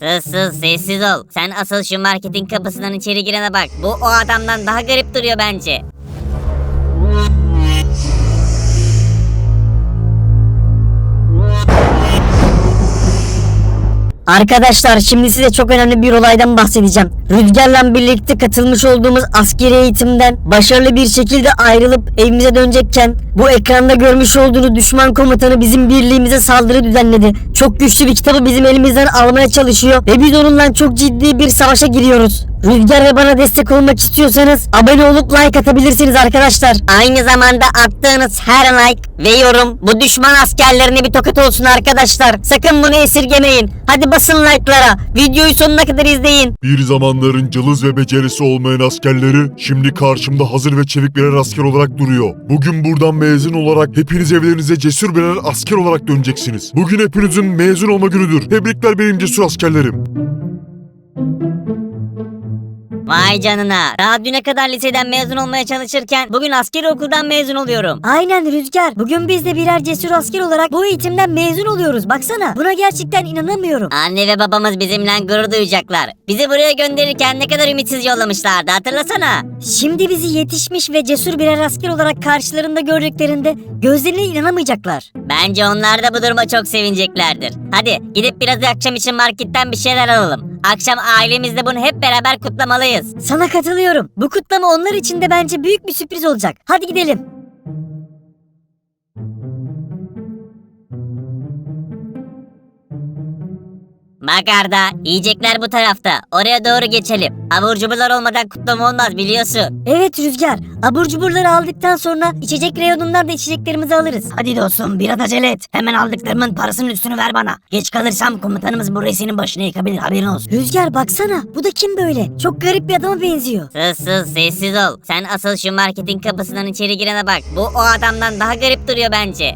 Sus sessiz ol. Sen asıl şu marketin kapısından içeri girene bak. Bu o adamdan daha garip duruyor bence. Arkadaşlar şimdi size çok önemli bir olaydan bahsedeceğim. Rüzgar'la birlikte katılmış olduğumuz askeri eğitimden başarılı bir şekilde ayrılıp evimize dönecekken bu ekranda görmüş olduğunuz düşman komutanı bizim birliğimize saldırı düzenledi. Çok güçlü bir kitabı bizim elimizden almaya çalışıyor ve biz onunla çok ciddi bir savaşa giriyoruz. Rüzgar ve bana destek olmak istiyorsanız abone olup like atabilirsiniz arkadaşlar. Aynı zamanda attığınız her like ve yorum bu düşman askerlerine bir tokat olsun arkadaşlar. Sakın bunu esirgemeyin. Hadi basın like'lara. Videoyu sonuna kadar izleyin. Bir zamanların cılız ve becerisi olmayan askerleri şimdi karşımda hazır ve çevik birer asker olarak duruyor. Bugün buradan mezun olarak hepiniz evlerinize cesur birer asker olarak döneceksiniz. Bugün hepinizin mezun olma günüdür. Tebrikler benim cesur askerlerim. Vay canına. Daha düne kadar liseden mezun olmaya çalışırken bugün askeri okuldan mezun oluyorum. Aynen Rüzgar. Bugün biz de birer cesur asker olarak bu eğitimden mezun oluyoruz. Baksana. Buna gerçekten inanamıyorum. Anne ve babamız bizimle gurur duyacaklar. Bizi buraya gönderirken ne kadar ümitsiz yollamışlardı hatırlasana. Şimdi bizi yetişmiş ve cesur birer asker olarak karşılarında gördüklerinde gözlerine inanamayacaklar. Bence onlar da bu duruma çok sevineceklerdir. Hadi gidip biraz akşam için marketten bir şeyler alalım. Akşam ailemizle bunu hep beraber kutlamalıyız. Sana katılıyorum. Bu kutlama onlar için de bence büyük bir sürpriz olacak. Hadi gidelim. Bak Arda, yiyecekler bu tarafta. Oraya doğru geçelim. Abur cuburlar olmadan kutlama olmaz biliyorsun. Evet Rüzgar. Abur cuburları aldıktan sonra içecek reyonundan da içeceklerimizi alırız. Hadi dostum biraz acele et. Hemen aldıklarımın parasının üstünü ver bana. Geç kalırsam komutanımız bu senin başına yıkabilir haberin olsun. Rüzgar baksana. Bu da kim böyle? Çok garip bir adama benziyor. Sus sus sessiz ol. Sen asıl şu marketin kapısından içeri girene bak. Bu o adamdan daha garip duruyor bence.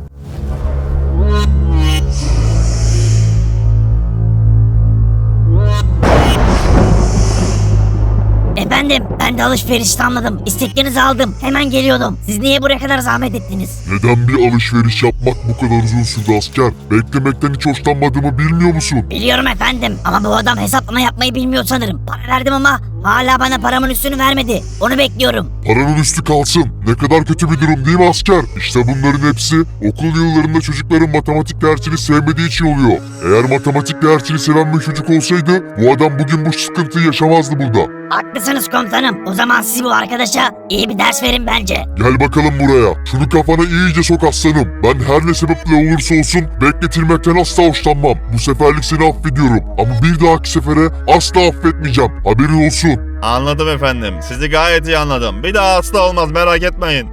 Efendim ben de alışveriş tamamladım. İsteklerinizi aldım. Hemen geliyordum. Siz niye buraya kadar zahmet ettiniz? Neden bir alışveriş yapmak bu kadar uzun sürdü asker? Beklemekten hiç hoşlanmadığımı bilmiyor musun? Biliyorum efendim ama bu adam hesaplama yapmayı bilmiyor sanırım. Para verdim ama hala bana paramın üstünü vermedi. Onu bekliyorum. Paranın üstü kalsın. Ne kadar kötü bir durum değil mi asker? İşte bunların hepsi okul yıllarında çocukların matematik dersini sevmediği için oluyor. Eğer matematik dersini seven bir çocuk olsaydı bu adam bugün bu sıkıntıyı yaşamazdı burada. Haklısınız komutanım. O zaman siz bu arkadaşa iyi bir ders verin bence. Gel bakalım buraya. Şunu kafana iyice sok aslanım. Ben her ne sebeple olursa olsun bekletilmekten asla hoşlanmam. Bu seferlik seni affediyorum. Ama bir dahaki sefere asla affetmeyeceğim. Haberin olsun. Anladım efendim. Sizi gayet iyi anladım. Bir daha asla olmaz merak etmeyin.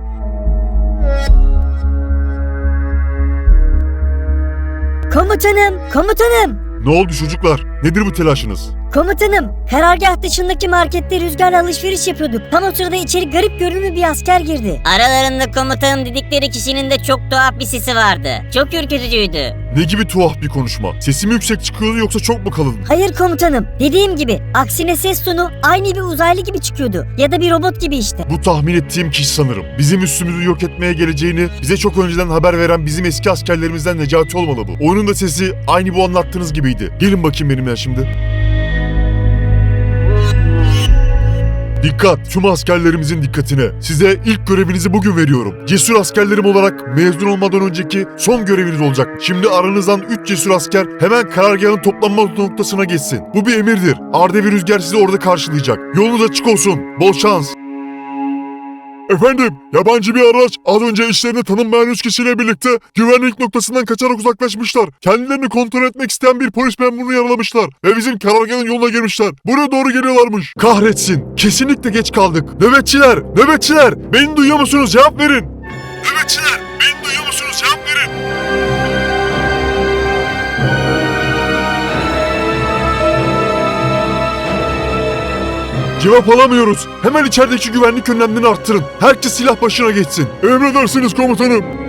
Komutanım, komutanım. Ne oldu çocuklar? Nedir bu telaşınız? Komutanım, karargah dışındaki markette rüzgarla alışveriş yapıyorduk. Tam o sırada içeri garip görünümlü bir asker girdi. Aralarında komutanım dedikleri kişinin de çok tuhaf bir sesi vardı. Çok ürkütücüydü. Ne gibi tuhaf bir konuşma? Sesim yüksek çıkıyordu yoksa çok mu kalın? Hayır komutanım, dediğim gibi aksine ses tonu aynı bir uzaylı gibi çıkıyordu. Ya da bir robot gibi işte. Bu tahmin ettiğim kişi sanırım. Bizim üstümüzü yok etmeye geleceğini bize çok önceden haber veren bizim eski askerlerimizden Necati olmalı bu. Onun da sesi aynı bu anlattığınız gibiydi. Gelin bakayım benimle şimdi. Dikkat! Tüm askerlerimizin dikkatine. Size ilk görevinizi bugün veriyorum. Cesur askerlerim olarak mezun olmadan önceki son göreviniz olacak. Şimdi aranızdan 3 cesur asker hemen karargahın toplanma noktasına geçsin. Bu bir emirdir. Ardevi Rüzgar sizi orada karşılayacak. Yolunuz açık olsun. Bol şans. Efendim, yabancı bir araç az önce işlerine tanınmayan üç kişiyle birlikte güvenlik noktasından kaçarak uzaklaşmışlar. Kendilerini kontrol etmek isteyen bir polis memurunu yaralamışlar ve bizim karargahın yoluna girmişler. Buraya doğru geliyorlarmış. Kahretsin, kesinlikle geç kaldık. Nöbetçiler, nöbetçiler, beni duyuyor musunuz? Cevap verin. Nöbetçiler, Cevap alamıyoruz. Hemen içerideki güvenlik önlemlerini arttırın. Herkes silah başına geçsin. Emredersiniz komutanım.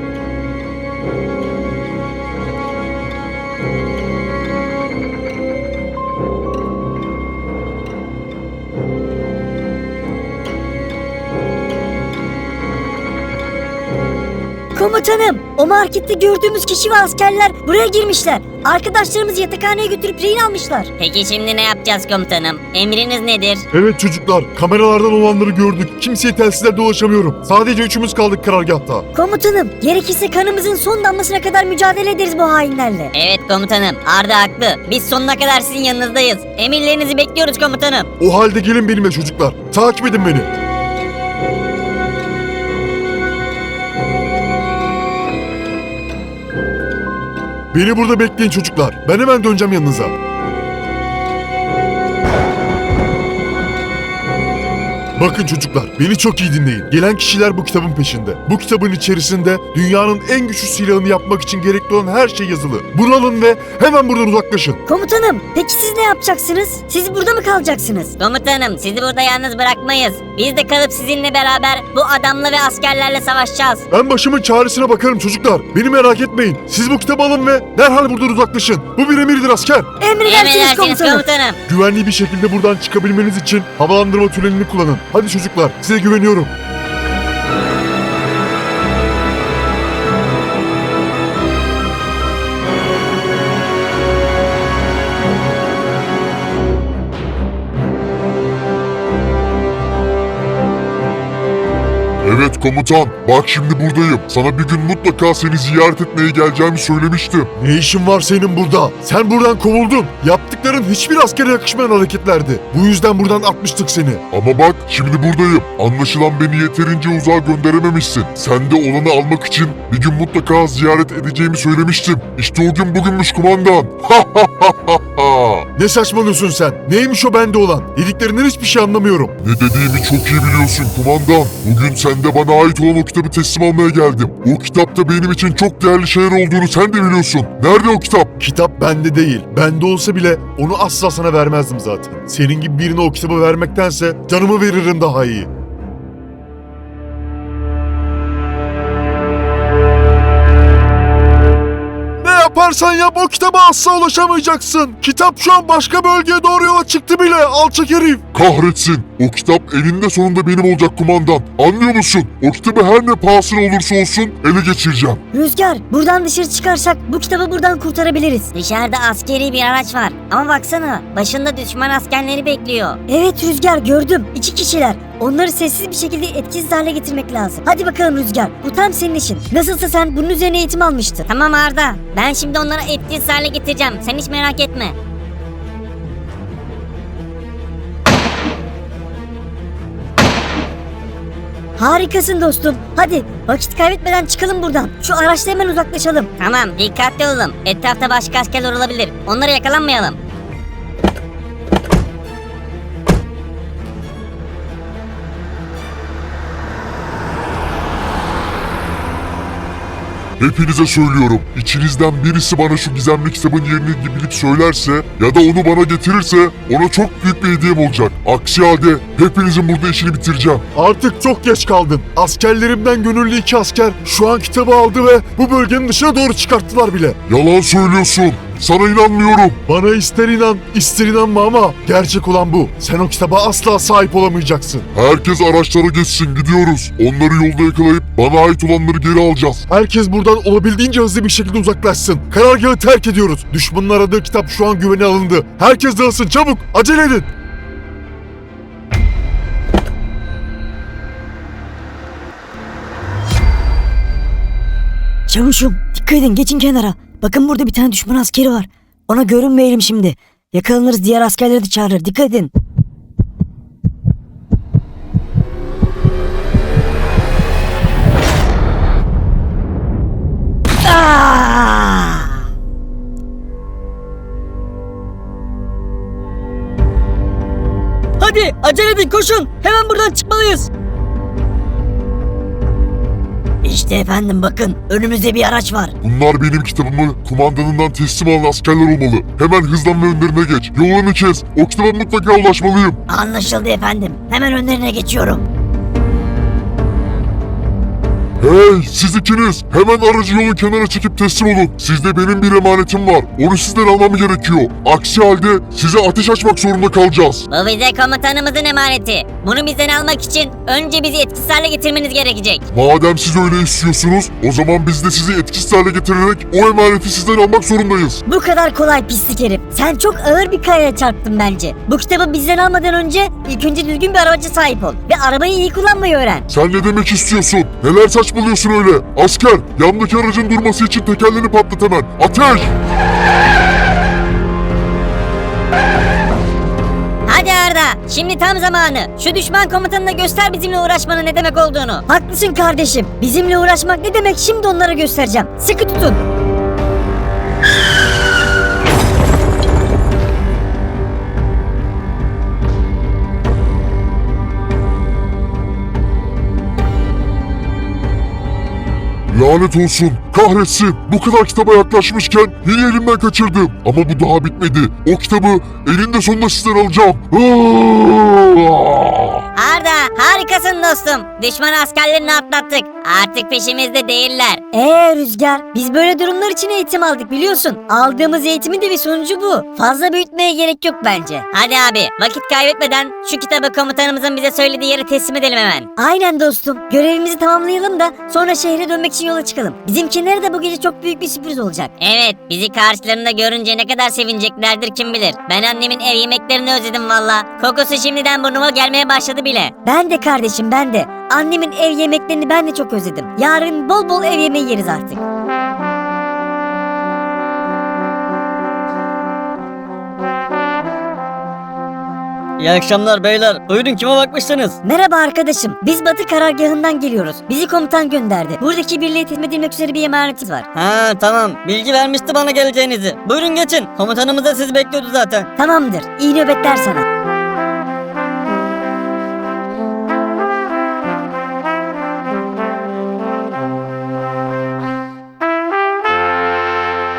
Komutanım, o markette gördüğümüz kişi ve askerler buraya girmişler. Arkadaşlarımızı yatakhaneye götürüp rehin almışlar. Peki şimdi ne yapacağız komutanım? Emriniz nedir? Evet çocuklar, kameralardan olanları gördük. Kimseye telsizlerde ulaşamıyorum. Sadece üçümüz kaldık karargahta. Komutanım gerekirse kanımızın son damlasına kadar mücadele ederiz bu hainlerle. Evet komutanım Arda haklı. Biz sonuna kadar sizin yanınızdayız. Emirlerinizi bekliyoruz komutanım. O halde gelin benimle çocuklar. Takip edin beni. Beni burada bekleyin çocuklar. Ben hemen döneceğim yanınıza. Bakın çocuklar, beni çok iyi dinleyin. Gelen kişiler bu kitabın peşinde. Bu kitabın içerisinde dünyanın en güçlü silahını yapmak için gerekli olan her şey yazılı. Bunu alın ve hemen buradan uzaklaşın. Komutanım peki siz ne yapacaksınız? Siz burada mı kalacaksınız? Komutanım sizi burada yalnız bırakmayız. Biz de kalıp sizinle beraber bu adamla ve askerlerle savaşacağız. Ben başımın çaresine bakarım çocuklar. Beni merak etmeyin. Siz bu kitabı alın ve derhal buradan uzaklaşın. Bu bir emirdir asker. Emredersiniz Emredersiniz komutanım. komutanım. Güvenli bir şekilde buradan çıkabilmeniz için havalandırma tünelini kullanın. Hadi çocuklar size güveniyorum. Evet komutan, bak şimdi buradayım. Sana bir gün mutlaka seni ziyaret etmeye geleceğimi söylemiştim. Ne işin var senin burada? Sen buradan kovuldun. Yaptıkların hiçbir askere yakışmayan hareketlerdi. Bu yüzden buradan atmıştık seni. Ama bak şimdi buradayım. Anlaşılan beni yeterince uzağa gönderememişsin. Sen de olanı almak için bir gün mutlaka ziyaret edeceğimi söylemiştim. İşte o gün bugünmüş kumandan. Ha ha ha ha. Ne saçmalıyorsun sen? Neymiş o bende olan? Dediklerinden hiçbir şey anlamıyorum. Ne dediğimi çok iyi biliyorsun kumandan. Bugün sen de bana ait olan o kitabı teslim almaya geldim. O kitapta benim için çok değerli şeyler olduğunu sen de biliyorsun. Nerede o kitap? Kitap bende değil. Bende olsa bile onu asla sana vermezdim zaten. Senin gibi birine o kitabı vermektense canımı veririm daha iyi. Yaparsan yap o kitaba asla ulaşamayacaksın. Kitap şu an başka bölgeye doğru yola çıktı bile alçak herif. Kahretsin. O kitap elinde sonunda benim olacak kumandan. Anlıyor musun? O kitabı her ne pahasına olursa olsun ele geçireceğim. Rüzgar buradan dışarı çıkarsak bu kitabı buradan kurtarabiliriz. Dışarıda askeri bir araç var. Ama baksana başında düşman askerleri bekliyor. Evet Rüzgar gördüm. İki kişiler. Onları sessiz bir şekilde etkisiz hale getirmek lazım. Hadi bakalım Rüzgar. Bu tam senin işin. Nasılsa sen bunun üzerine eğitim almıştın. Tamam Arda. Ben şimdi onları etkisiz hale getireceğim. Sen hiç merak etme. Harikasın dostum. Hadi vakit kaybetmeden çıkalım buradan. Şu araçla hemen uzaklaşalım. Tamam dikkatli olun. Etrafta başka askerler olabilir. Onlara yakalanmayalım. Hepinize söylüyorum. İçinizden birisi bana şu gizemli kitabın yerini bilip söylerse ya da onu bana getirirse ona çok büyük bir hediyem olacak. Aksi halde hepinizin burada işini bitireceğim. Artık çok geç kaldın. Askerlerimden gönüllü iki asker şu an kitabı aldı ve bu bölgenin dışına doğru çıkarttılar bile. Yalan söylüyorsun. Sana inanmıyorum. Bana ister inan, ister inanma ama gerçek olan bu. Sen o kitaba asla sahip olamayacaksın. Herkes araçlara geçsin gidiyoruz. Onları yolda yakalayıp bana ait olanları geri alacağız. Herkes buradan olabildiğince hızlı bir şekilde uzaklaşsın. Karargahı terk ediyoruz. Düşmanın aradığı kitap şu an güvene alındı. Herkes dağılsın çabuk. Acele edin. Çavuşum dikkat edin geçin kenara. Bakın burada bir tane düşman askeri var. Ona görünmeyelim şimdi. Yakalanırız diğer askerleri de çağırır. Dikkat edin. Hadi acele edin koşun. Hemen buradan çıkmalıyız. İşte efendim bakın önümüzde bir araç var. Bunlar benim kitabımı kumandanından teslim alan askerler olmalı. Hemen hızlan ve önlerine geç. Yolunu kes. O kitaba mutlaka ulaşmalıyım. Anlaşıldı efendim. Hemen önlerine geçiyorum. Hey siz ikiniz hemen aracı yolun kenara çekip teslim olun. Sizde benim bir emanetim var. Onu sizden almam gerekiyor. Aksi halde size ateş açmak zorunda kalacağız. Bu bize komutanımızın emaneti. Bunu bizden almak için önce bizi etkisiz hale getirmeniz gerekecek. Madem siz öyle istiyorsunuz o zaman biz de sizi etkisiz hale getirerek o emaneti sizden almak zorundayız. Bu kadar kolay pislik herif. Sen çok ağır bir kayaya çarptın bence. Bu kitabı bizden almadan önce ilk önce düzgün bir arabacı sahip ol. Ve arabayı iyi kullanmayı öğren. Sen ne demek istiyorsun? Neler saçmalıyorsun öyle? Asker yandaki aracın durması için tekerlerini patlat hemen. Ateş! Hadi Arda, şimdi tam zamanı. Şu düşman komutanına göster bizimle uğraşmanın ne demek olduğunu. Haklısın kardeşim. Bizimle uğraşmak ne demek şimdi onlara göstereceğim. Sıkı tutun. Lanet olsun, kahretsin. Bu kadar kitaba yaklaşmışken yine elimden kaçırdım. Ama bu daha bitmedi. O kitabı elinde sonunda sizden alacağım. Aa! Arda, harikasın dostum. Düşman askerlerini atlattık. Artık peşimizde değiller. Ee Rüzgar, biz böyle durumlar için eğitim aldık biliyorsun. Aldığımız eğitimin de bir sonucu bu. Fazla büyütmeye gerek yok bence. Hadi abi, vakit kaybetmeden şu kitabı komutanımızın bize söylediği yere teslim edelim hemen. Aynen dostum. Görevimizi tamamlayalım da sonra şehre dönmek için yola çıkalım. Bizimkilere de bu gece çok büyük bir sürpriz olacak. Evet, bizi karşılarında görünce ne kadar sevineceklerdir kim bilir. Ben annemin ev yemeklerini özledim valla. Kokusu şimdiden burnuma gelmeye başladı bile. Ben de kardeşim ben de. Annemin ev yemeklerini ben de çok özledim. Yarın bol bol ev yemeği yeriz artık. İyi akşamlar beyler. Buyurun kime bakmışsınız? Merhaba arkadaşım. Biz Batı karargahından geliyoruz. Bizi komutan gönderdi. Buradaki birliğe teslim edilmek üzere bir emanetimiz var. Ha tamam. Bilgi vermişti bana geleceğinizi. Buyurun geçin. Komutanımız da sizi bekliyordu zaten. Tamamdır. İyi nöbetler sana.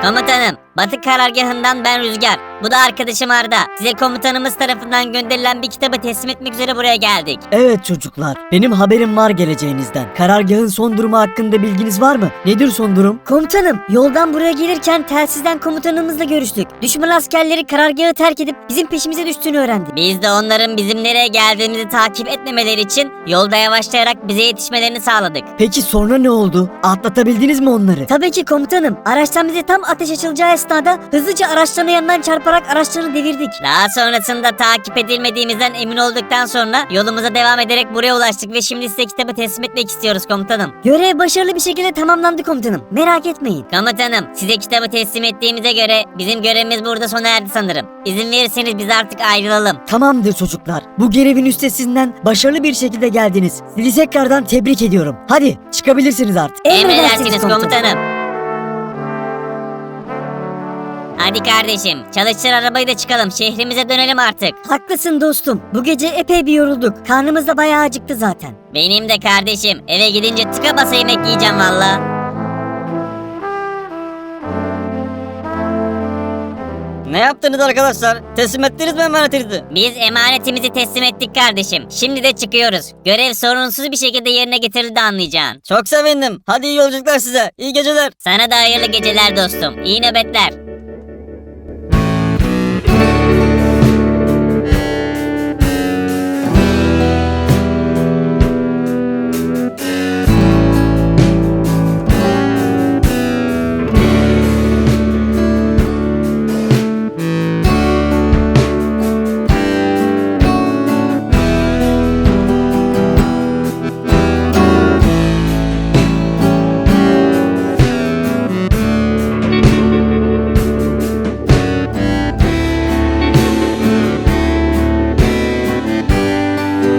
Komutanım, Batı karargahından ben Rüzgar. Bu da arkadaşım Arda. Size komutanımız tarafından gönderilen bir kitabı teslim etmek üzere buraya geldik. Evet çocuklar. Benim haberim var geleceğinizden. Karargahın son durumu hakkında bilginiz var mı? Nedir son durum? Komutanım, yoldan buraya gelirken telsizden komutanımızla görüştük. Düşman askerleri karargahı terk edip bizim peşimize düştüğünü öğrendik. Biz de onların bizim nereye geldiğimizi takip etmemeleri için yolda yavaşlayarak bize yetişmelerini sağladık. Peki sonra ne oldu? Atlatabildiniz mi onları? Tabii ki komutanım. Araçtan bize tam ateş açılacağı esnada hızlıca araçlarının yanından çarparak araçlarını devirdik. Daha sonrasında takip edilmediğimizden emin olduktan sonra yolumuza devam ederek buraya ulaştık ve şimdi size kitabı teslim etmek istiyoruz komutanım. Görev başarılı bir şekilde tamamlandı komutanım. Merak etmeyin. Komutanım size kitabı teslim ettiğimize göre bizim görevimiz burada sona erdi sanırım. İzin verirseniz biz artık ayrılalım. Tamamdır çocuklar. Bu görevin üstesinden başarılı bir şekilde geldiniz. Sizi tekrardan tebrik ediyorum. Hadi çıkabilirsiniz artık. Emredersiniz komutanım. Hadi kardeşim çalıştır arabayı da çıkalım şehrimize dönelim artık. Haklısın dostum. Bu gece epey bir yorulduk. Karnımız da bayağı acıktı zaten. Benim de kardeşim eve gidince tıka basa yemek yiyeceğim valla. Ne yaptınız arkadaşlar? Teslim ettiniz mi emanetinizi? Biz emanetimizi teslim ettik kardeşim. Şimdi de çıkıyoruz. Görev sorunsuz bir şekilde yerine getirildi anlayacağın. Çok sevindim. Hadi iyi yolculuklar size. İyi geceler. Sana da hayırlı geceler dostum. İyi nöbetler.